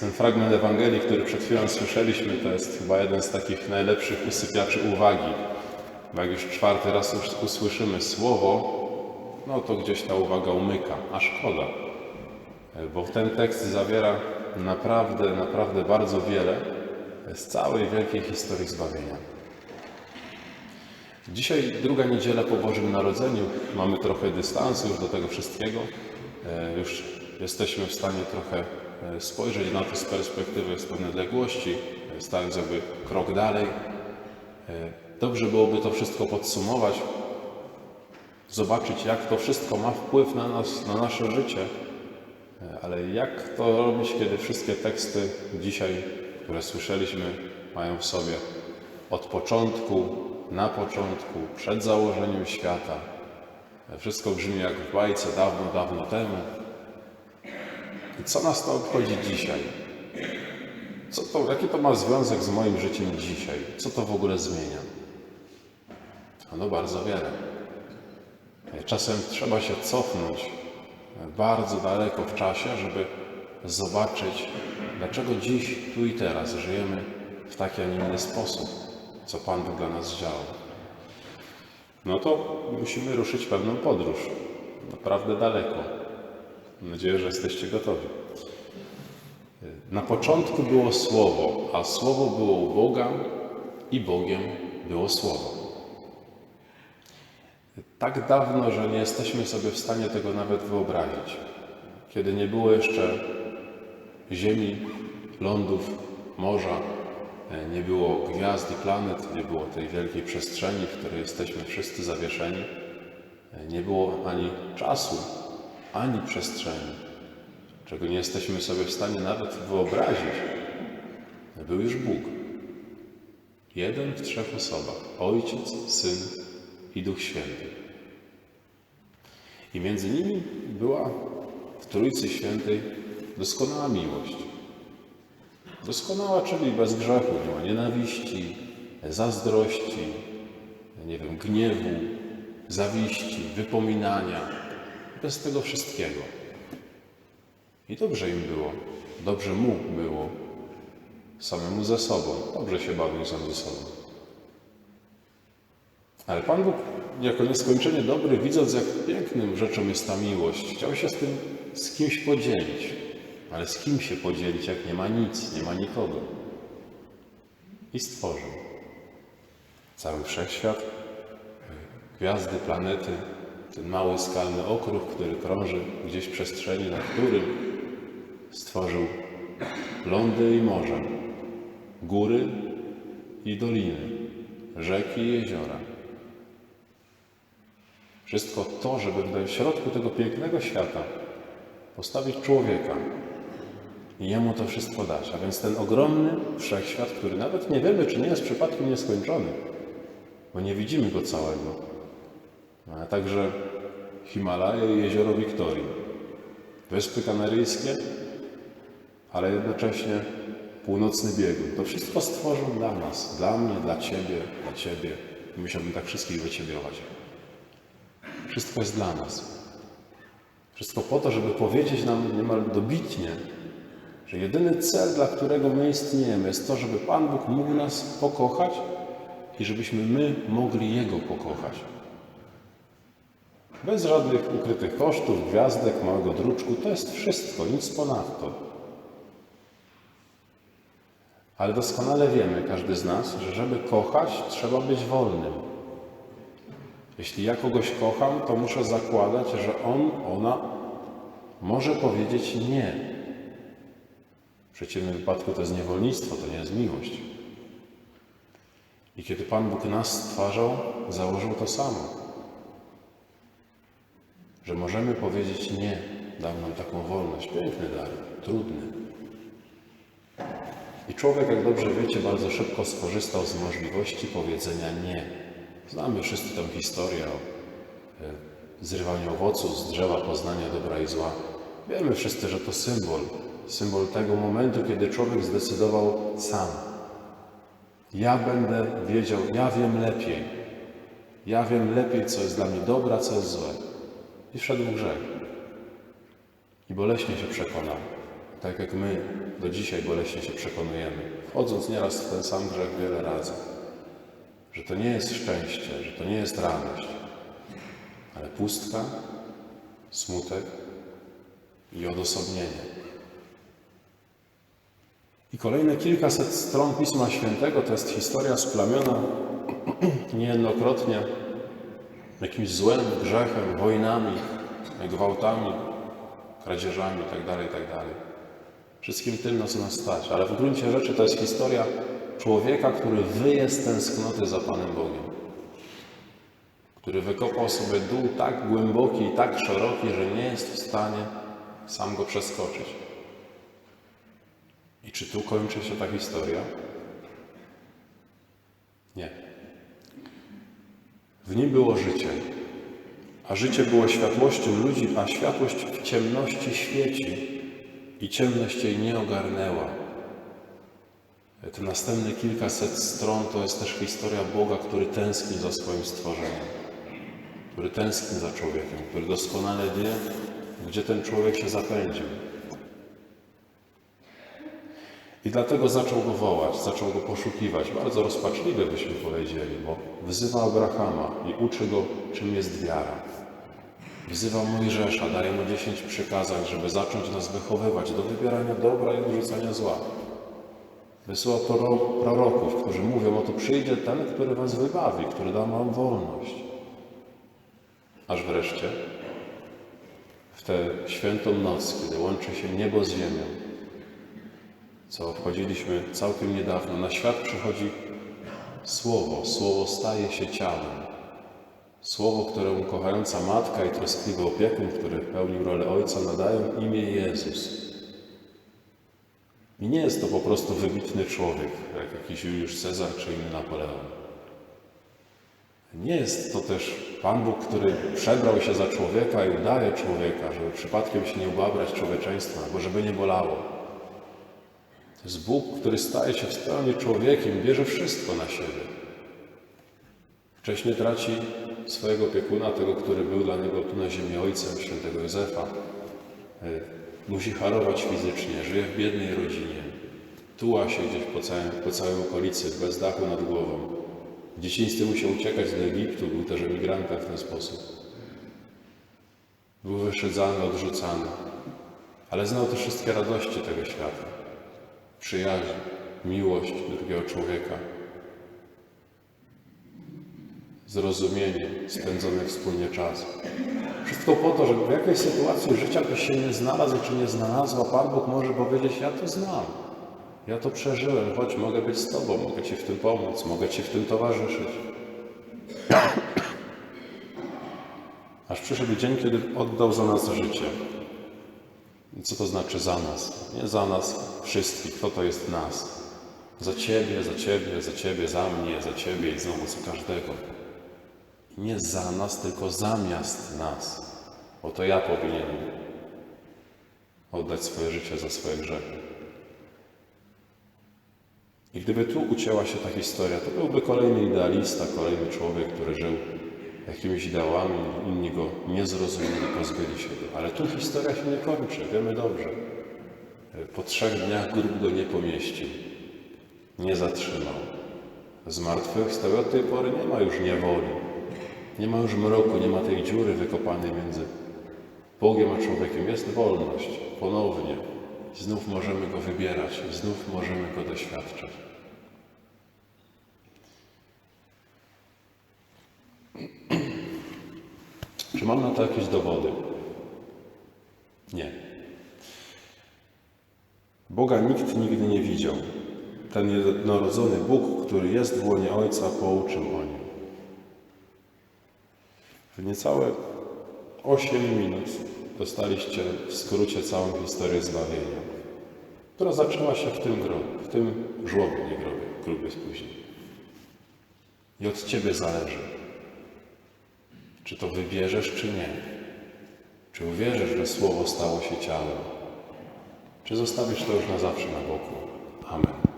Ten fragment Ewangelii, który przed chwilą słyszeliśmy, to jest chyba jeden z takich najlepszych usypiaczy uwagi. Bo jak już czwarty raz us- usłyszymy słowo, no to gdzieś ta uwaga umyka, a szkoda. Bo ten tekst zawiera naprawdę, naprawdę bardzo wiele z całej wielkiej historii zbawienia. Dzisiaj druga niedziela po Bożym Narodzeniu. Mamy trochę dystansu już do tego wszystkiego. E, Już jesteśmy w stanie trochę spojrzeć na to z perspektywy z pewnej odległości, e, stając jakby krok dalej. E, Dobrze byłoby to wszystko podsumować, zobaczyć jak to wszystko ma wpływ na nas, na nasze życie. E, Ale jak to robić, kiedy wszystkie teksty dzisiaj, które słyszeliśmy, mają w sobie od początku, na początku, przed założeniem świata. E, Wszystko brzmi jak w bajce dawno, dawno temu. I co nas to obchodzi dzisiaj? Co to, jaki to ma związek z moim życiem dzisiaj? Co to w ogóle zmienia? No bardzo wiele. Czasem trzeba się cofnąć bardzo daleko w czasie, żeby zobaczyć, dlaczego dziś, tu i teraz żyjemy w taki, a nie inny sposób, co Pan Bóg dla nas działał. No to musimy ruszyć pewną podróż. Naprawdę daleko. Mam nadzieję, że jesteście gotowi. Na początku było Słowo, a Słowo było u Boga i Bogiem było Słowo. Tak dawno, że nie jesteśmy sobie w stanie tego nawet wyobrazić. Kiedy nie było jeszcze Ziemi, lądów, morza, nie było gwiazd i planet, nie było tej wielkiej przestrzeni, w której jesteśmy wszyscy zawieszeni, nie było ani czasu, ani przestrzeni, czego nie jesteśmy sobie w stanie nawet wyobrazić. Był już Bóg. Jeden w trzech osobach: Ojciec, Syn i Duch Święty. I między nimi była w Trójcy Świętej doskonała miłość. Doskonała, czyli bez grzechu, nie ma nienawiści, zazdrości, nie wiem, gniewu, zawiści, wypominania. Bez tego wszystkiego. I dobrze im było, dobrze mu było, samemu ze sobą, dobrze się bawił sam ze sobą. Ale Pan Bóg, jako nieskończenie dobry, widząc jak pięknym rzeczą jest ta miłość, chciał się z tym z kimś podzielić. Ale z kim się podzielić, jak nie ma nic, nie ma nikogo? I stworzył cały wszechświat, gwiazdy, planety, ten mały skalny okrąg, który krąży gdzieś w przestrzeni, na którym stworzył lądy i morza, góry i doliny, rzeki i jeziora. Wszystko to, żeby w środku tego pięknego świata postawić człowieka i jemu to wszystko dać. A więc ten ogromny wszechświat, który nawet nie wiemy, czy nie jest przypadkiem nieskończony, bo nie widzimy go całego. A także Himalaje i jezioro Wiktorii, Wyspy Kanaryjskie, ale jednocześnie północny biegun. To wszystko stworzył dla nas, dla mnie, dla Ciebie, dla Ciebie. I musiałbym tak wszystkich wyciebiować. Wszystko jest dla nas. Wszystko po to, żeby powiedzieć nam niemal dobitnie, że jedyny cel, dla którego my istniejemy, jest to, żeby Pan Bóg mógł nas pokochać i żebyśmy my mogli Jego pokochać. Bez żadnych ukrytych kosztów, gwiazdek, małego druczku, to jest wszystko, nic ponadto. Ale doskonale wiemy, każdy z nas, że żeby kochać, trzeba być wolnym. Jeśli ja kogoś kocham, to muszę zakładać, że on, ona może powiedzieć nie. W przeciwnym wypadku to jest niewolnictwo, to nie jest miłość. I kiedy Pan Bóg nas stwarzał, założył to samo. Że możemy powiedzieć nie, dał nam taką wolność. Piękny dar, trudny. I człowiek, jak dobrze wiecie, bardzo szybko skorzystał z możliwości powiedzenia nie. Znamy wszyscy tę historię o e, zrywaniu owoców z drzewa poznania dobra i zła. Wiemy wszyscy, że to symbol. Symbol tego momentu, kiedy człowiek zdecydował sam. Ja będę wiedział, ja wiem lepiej. Ja wiem lepiej, co jest dla mnie dobre, co jest złe. I wszedł grzech. I boleśnie się przekonał. tak jak my do dzisiaj boleśnie się przekonujemy, wchodząc nieraz w ten sam grzech wiele razy, że to nie jest szczęście, że to nie jest radość, ale pustka, smutek i odosobnienie. I kolejne kilkaset stron Pisma Świętego to jest historia splamiona niejednokrotnie jakimś złem, grzechem, wojnami, gwałtami, kradzieżami itd., itd. Wszystkim tym nas nas stać, ale w gruncie rzeczy to jest historia człowieka, który wyje z tęsknoty za Panem Bogiem. Który wykopał sobie dół tak głęboki i tak szeroki, że nie jest w stanie sam go przeskoczyć. I czy tu kończy się ta historia? Nie. W nim było życie, a życie było światłością ludzi, a światłość w ciemności świeci i ciemność jej nie ogarnęła. Te następne kilkaset stron to jest też historia Boga, który tęskni za swoim stworzeniem, który tęskni za człowiekiem, który doskonale wie, gdzie ten człowiek się zapędził. I dlatego zaczął go wołać, zaczął go poszukiwać. Bardzo rozpaczliwy byśmy powiedzieli, bo wzywa Abrahama i uczy go, czym jest wiara. Wzywa Mojżesza, daje mu dziesięć przykazań, żeby zacząć nas wychowywać do wybierania dobra i odrzucania zła. Wysyła proro- proroków, którzy mówią, oto przyjdzie ten, który was wybawi, który da wam wolność. Aż wreszcie, w tę świętą noc, kiedy łączy się niebo z ziemią, co obchodziliśmy całkiem niedawno, na świat przychodzi Słowo. Słowo staje się ciałem. Słowo, któremu kochająca matka i troskliwy opiekun, który pełnił rolę ojca, nadają imię Jezus. I nie jest to po prostu wybitny człowiek, jak jakiś Juliusz Cezar czy inny Napoleon. Nie jest to też Pan Bóg, który przebrał się za człowieka i udaje człowieka, żeby przypadkiem się nie ubabrać człowieczeństwa, bo żeby nie bolało. To jest Bóg, który staje się w pełni człowiekiem, bierze wszystko na siebie. Wcześniej traci swojego opiekuna, tego, który był dla niego tu na ziemi ojcem, świętego Józefa. E, Musi harować fizycznie, żyje w biednej rodzinie. Tuła się gdzieś po, całym, po całej okolicy, bez dachu nad głową. W dzieciństwie musiał uciekać do Egiptu, był też emigrantem w ten sposób. Był wyszydzany, odrzucany, ale znał też wszystkie radości tego świata przyjaźń, miłość drugiego człowieka, zrozumienie, spędzony wspólnie czas. Wszystko po to, żeby w jakiejś sytuacji życia byś się nie znalazł czy nie znalazła, Pan Bóg może powiedzieć, ja to znam, ja to przeżyłem, choć mogę być z Tobą, mogę Ci w tym pomóc, mogę Ci w tym towarzyszyć. Aż przyszedł dzień, kiedy oddał za nas życie. Co to znaczy za nas? Nie za nas wszystkich. Kto to jest nas? Za Ciebie, za Ciebie, za Ciebie, za mnie, za Ciebie i znowu za każdego. Nie za nas, tylko zamiast nas. Oto ja powinienem oddać swoje życie za swoje grzechy. I gdyby tu ucięła się ta historia, to byłby kolejny idealista, kolejny człowiek, który żył jakimiś ideałami, inni go nie zrozumieli, pozbyli się go. Ale tu historia się nie kończy, wiemy dobrze. Po trzech dniach grób go nie pomieścił, nie zatrzymał. Zmartwychwstał i od tej pory nie ma już niewoli, nie ma już mroku, nie ma tej dziury wykopanej między Bogiem a człowiekiem. Jest wolność, ponownie. Znów możemy go wybierać, znów możemy go doświadczać. Czy mam na to jakieś dowody? Nie. Boga nikt nigdy nie widział. Ten jednorodzony Bóg, który jest w łonie Ojca, pouczył o nim. W niecałe 8 minut dostaliście w skrócie całą historię zbawienia, która zaczęła się w tym grobie, w tym żłobie, nie grobie, grób jest później. I od Ciebie zależy, czy to wybierzesz, czy nie. Czy uwierzysz, że Słowo stało się ciałem? Czy zostawisz to już na zawsze na boku? Amen.